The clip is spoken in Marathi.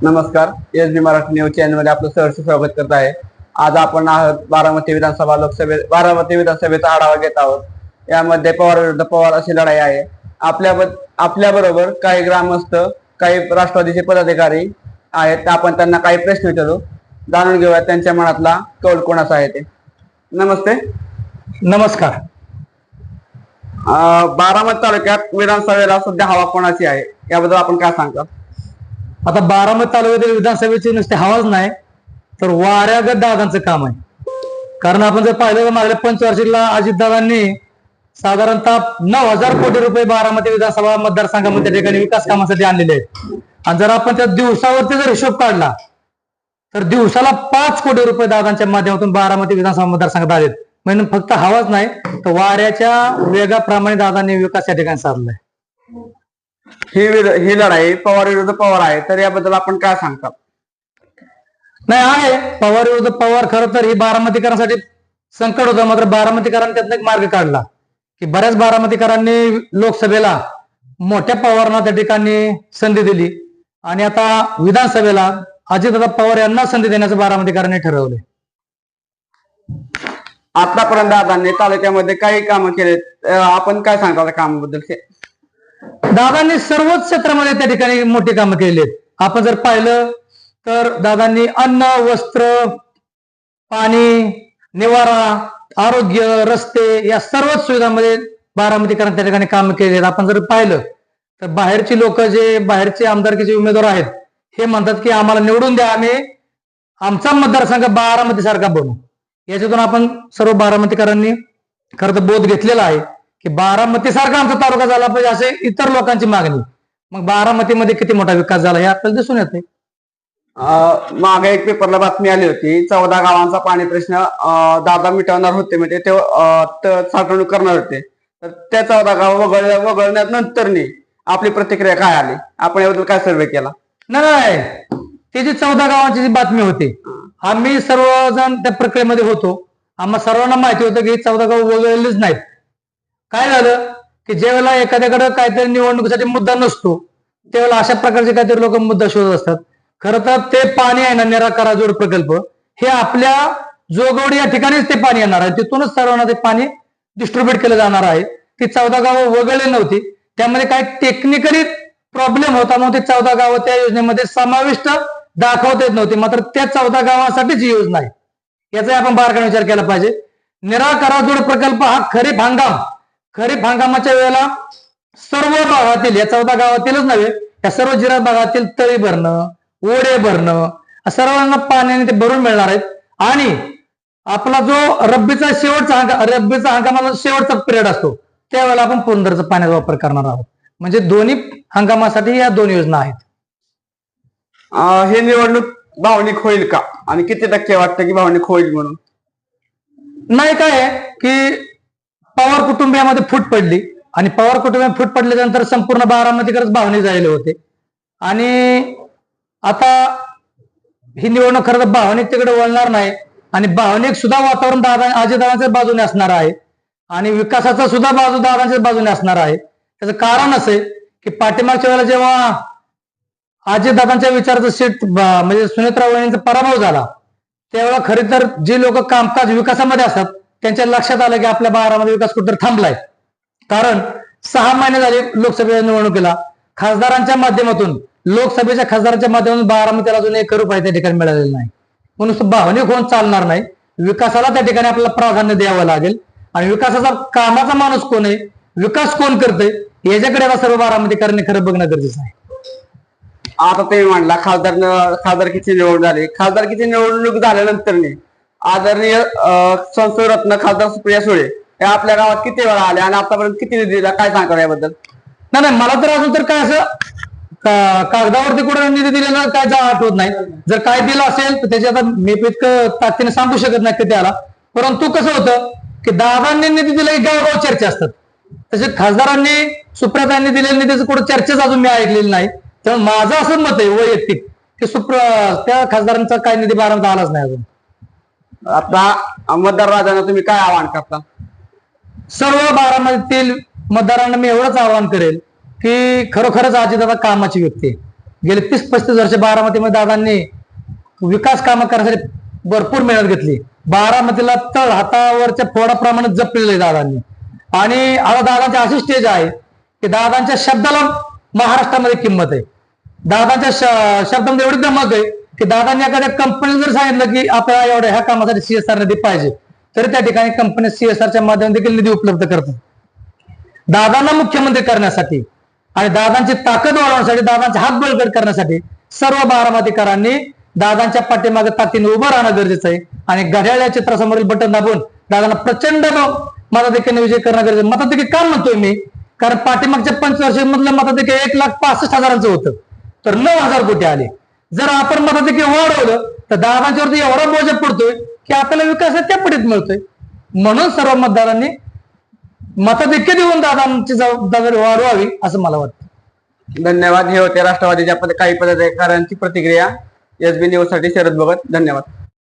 नमस्कार एस बी मराठी न्यूज चॅनलमध्ये आपलं सहर्ष स्वागत करत आहे. आज आपण आहोत बारामती विधानसभा लोकसभे बारामती विधानसभेचा आढावा घेत आहोत. यामध्ये पवार विरुद्ध पवार अशी लढाई आहे. आपल्या आपल्या बरोबर काही ग्रामस्थ काही राष्ट्रवादीचे पदाधिकारी आहेत. आपण त्यांना काही प्रश्न विचारू. जाणून घेऊया त्यांच्या मनातला कौल कोणाचा आहे ते. नमस्ते. नमस्कार. बारामती तालुक्यात विधानसभेला सध्या हवा कोणाची आहे? याबद्दल आपण काय सांगता आता बारामती तालुक्यातील विधानसभेची नुसते हवाच नाही तर वाऱ्यागत दादांचं काम आहे. कारण आपण जर पाहिलं तर मागल्या पंचवार्षिकला अजितदादांनी साधारणतः नऊ हजार कोटी रुपये बारामती विधानसभा मतदारसंघामध्ये त्या ठिकाणी विकास कामासाठी आणलेले आहेत. आणि जर आपण त्या दिवसावरती जर हिशोब काढला तर दिवसाला पाच कोटी रुपये दादांच्या माध्यमातून बारामती विधानसभा मतदारसंघात आलेत. म्हणून फक्त हवाच नाही तर वाऱ्याच्या वेगाप्रमाणे दादांनी विकास या ठिकाणी साधलाय. ही ही लढाई पवार विरुद्ध पवार आहे तर याबद्दल आपण काय सांगता? नाही आहे. पवार विरुद्ध पवार खरं तर ही बारामतीकरांसाठी संकट होतं मात्र बारामतीकरांनी त्यातनं एक मार्ग काढला की बऱ्याच बारामतीकरांनी लोकसभेला मोठ्या पवारांना त्या ठिकाणी संधी दिली. आणि आता विधानसभेला अजितदादा पवार यांना संधी देण्याचं बारामतीकरांनी ठरवले आतापर्यंत दादांनी तालुक्यामध्ये काही कामं केलेत. आपण काय सांगता त्या कामाबद्दल? दादांनी सर्वच क्षेत्रामध्ये त्या ठिकाणी मोठी कामं केली. आहेत आपण जर पाहिलं तर दादांनी अन्न वस्त्र पाणी निवारा आरोग्य रस्ते या सर्वच सुविधांमध्ये बारामतीकरांनी त्या ठिकाणी काम केले आपण जर पाहिलं तर बाहेरची लोक जे बाहेरचे आमदारकीचे उमेदवार आहेत हे म्हणतात की आम्हाला निवडून द्या आम्ही. आमचा मतदारसंघ बारामती सारखा बनू. याच्यातून आपण सर्व बारामतीकरांनी खरं तर बोध घेतलेला आहे. की बारामती सारखा आमचा तालुका झाला पाहिजे असे इतर लोकांची मागणी. मग बारामतीमध्ये किती मोठा विकास झाला हे आपल्याला दिसून येते अं, मागे एक पेपरला बातमी आली होती चौदा गावांचा पाणी प्रश्न दादा मिटवणार होते म्हणजे ते साठवणूक करणार होते. तर त्या चौदा गाव वगळ वगळण्यानंतरनी आपली प्रतिक्रिया काय आली? आपण याबद्दल काय सर्वे केला? नाही ती जी चौदा गावांची जी बातमी होती आम्ही सर्वजण त्या प्रक्रियेमध्ये होतो. आम्हा सर्वांना माहिती होतं की चौदा गाव वगळलेलीच नाहीत. काय झालं? की ज्यावेळेला एखाद्याकडे काहीतरी निवडणुकीसाठी मुद्दा नसतो त्यावेळेला अशा प्रकारचे काहीतरी लोक मुद्दा शोधत असतात. खरं तर ते पाणी आहे ना निराकारा जोड प्रकल्प. हे आपल्या जोगवडी या ठिकाणीच ते पाणी येणार आहे. तिथूनच सर्वांना ते पाणी डिस्ट्रीब्युट केलं जाणार आहे. ती चौदा गावं वगळली नव्हती. त्यामध्ये काही टेक्निकली प्रॉब्लेम होता म्हणून ते चौदा गावं त्या योजनेमध्ये समाविष्ट दाखवता येत नव्हती. मात्र त्या चौदा गावांसाठीच ही योजना आहे. याचा आपण बारकाने विचार केला पाहिजे. निराकारा जोड प्रकल्प हा खरीप हंगाम. खरीप हंगामाच्या वेळेला सर्व भागातील या चौदा गावातीलच नव्हे या सर्व जिल्हा भागातील तळी भरणं ओढे भरणं सर्वांना पाण्याने ते भरून मिळणार आहेत. आणि आपला जो रब्बीचा शेवटचा हंगाम रब्बीचा हंगामाचा शेवटचा पिरियड असतो त्यावेळेला आपण पुरंदरचा पाण्याचा वापर करणार आहोत. म्हणजे दोन्ही हंगामासाठी या दोन योजना आहेत. हे निवडणूक भावनिक होईल का? आणि किती टक्के वाटतं की भावनिक होईल म्हणून? नाही काय की पवार कुटुंबियामध्ये फूट पडली. आणि पवार कुटुंबियात फूट पडल्यानंतर संपूर्ण बारामतीकडेच भावने झालेले होते. आणि आता ही निवडणूक खरं तर भावनिक तिकडे वळणार नाही. आणि भावनिक सुद्धा वातावरण दादा अजितदादांच्या बाजूने असणार आहे. आणि विकासाचा सुद्धा बाजू दादांच्याच बाजूने असणार आहे. त्याचं कारण असे की पाठीमागच्या वेळेला जेव्हा अजितदादांच्या विचाराचं सीट म्हणजे सुनेत्रा वहिनींचा पराभव झाला त्यावेळेला खरे तर जे लोक कामकाज विकासामध्ये असतात त्यांच्या लक्षात आलं की आपल्या बारामध्ये विकास कुठं थांबलाय. कारण सहा महिने झाले लोकसभेच्या निवडणुकीला. खासदारांच्या माध्यमातून लोकसभेच्या खासदारांच्या माध्यमातून बारामतीला अजून एक रुपये त्या ठिकाणी मिळालेला नाही. म्हणून भावनिक होऊन चालणार नाही. विकासाला त्या ठिकाणी आपल्याला प्राधान्य द्यावं लागेल. आणि विकासाचा कामाचा माणूस कोण आहे? विकास कोण करतोय? याच्याकडे आता सर्व बारामतीकरांनी खरं बघणं गरजेचं आहे. आता ते म्हणला खासदार खासदारकीची निवड झाली. खासदारकीची निवडणूक झाल्यानंतर आदरणीय अं, खासदार सुप्रिया सुळे हे आपल्या गावात किती वेळा आले आणि आतापर्यंत किती निधी दिला? काय सांगता याबद्दल? नाही नाही मला तर अजून तर काय असं कागदावरती कुठे निधी दिलेला काय जा आठवत नाही. जर काय दिलं असेल तर त्याच्या आता मी इतकं ताकदीने सांगू शकत नाही किती आला. परंतु कसं होतं की दादांनी निधी दिला की गावगाव चर्चा असतात. तसे खासदारांनी सुप्रियातांनी दिलेल्या निधीचं कुठं चर्चेच अजून मी ऐकलेली नाही. त्यामुळे माझं असं मत आहे वैयक्तिक की सुप्र त्या खासदारांचा काय निधी बारामत आलाच नाही अजून. आता मतदार राजांना तुम्ही काय आवाहन करता? सर्व बारामतीतील मतदारांना मी एवढंच आवाहन करेल की खरोखरच दादा कामाची व्यक्ती आहे. गेले तीस पस्तीस वर्ष बारामतीमध्ये दादांनी विकास कामं करण्यासाठी भरपूर मेहनत घेतली. बारामतीला तळ हातावरच्या फोडाप्रमाणे जपलेलं आहे दादांनी. आणि आता दादांची अशी स्टेज आहे की दादांच्या शब्दाला महाराष्ट्रामध्ये किंमत आहे. दादांच्या श- शब्दामध्ये एवढी दमक आहे की दादांनी एखाद्या कंपनीला जर सांगितलं की आपल्याला एवढ्या ह्या कामासाठी सीएसआर निधी पाहिजे तरी त्या ठिकाणी कंपनी सीएसआरच्या माध्यमातून देखील निधी उपलब्ध करतात दादांना मुख्यमंत्री करण्यासाठी आणि दादांची ताकद वाढवण्यासाठी दादांचे हात बळकट करण्यासाठी सर्व बारामतीकरांनी दादांच्या पाठीमागे ताकदीने उभं राहणं गरजेचं आहे. आणि घड्याळ या चित्रासमोरील बटन दाबून दादांना प्रचंड मताधिक्याने विजय करणं गरजेचं आहे. मताधिक्य का म्हणतोय मी? कारण पाठीमागच्या पंचवर्षी मधलं मताधिक्य एक लाख पासष्ट हजारांचं होतं. तर नऊ हजार कोटी आले. जर आपण मताधिक्य वाढवलं तर दादांच्यावरती एवढा बोजा पडतोय की आपल्याला विकास त्या पटीत मिळतोय. म्हणून सर्व मतदारांनी मताधिक्य देऊन दादांची जबाबदारी वाढवावी असं मला वाटतं. धन्यवाद. हे होते राष्ट्रवादीच्या काही पदाधिकाऱ्यांची प्रतिक्रिया. एसबी न्यूजसाठी शरद भगत धन्यवाद.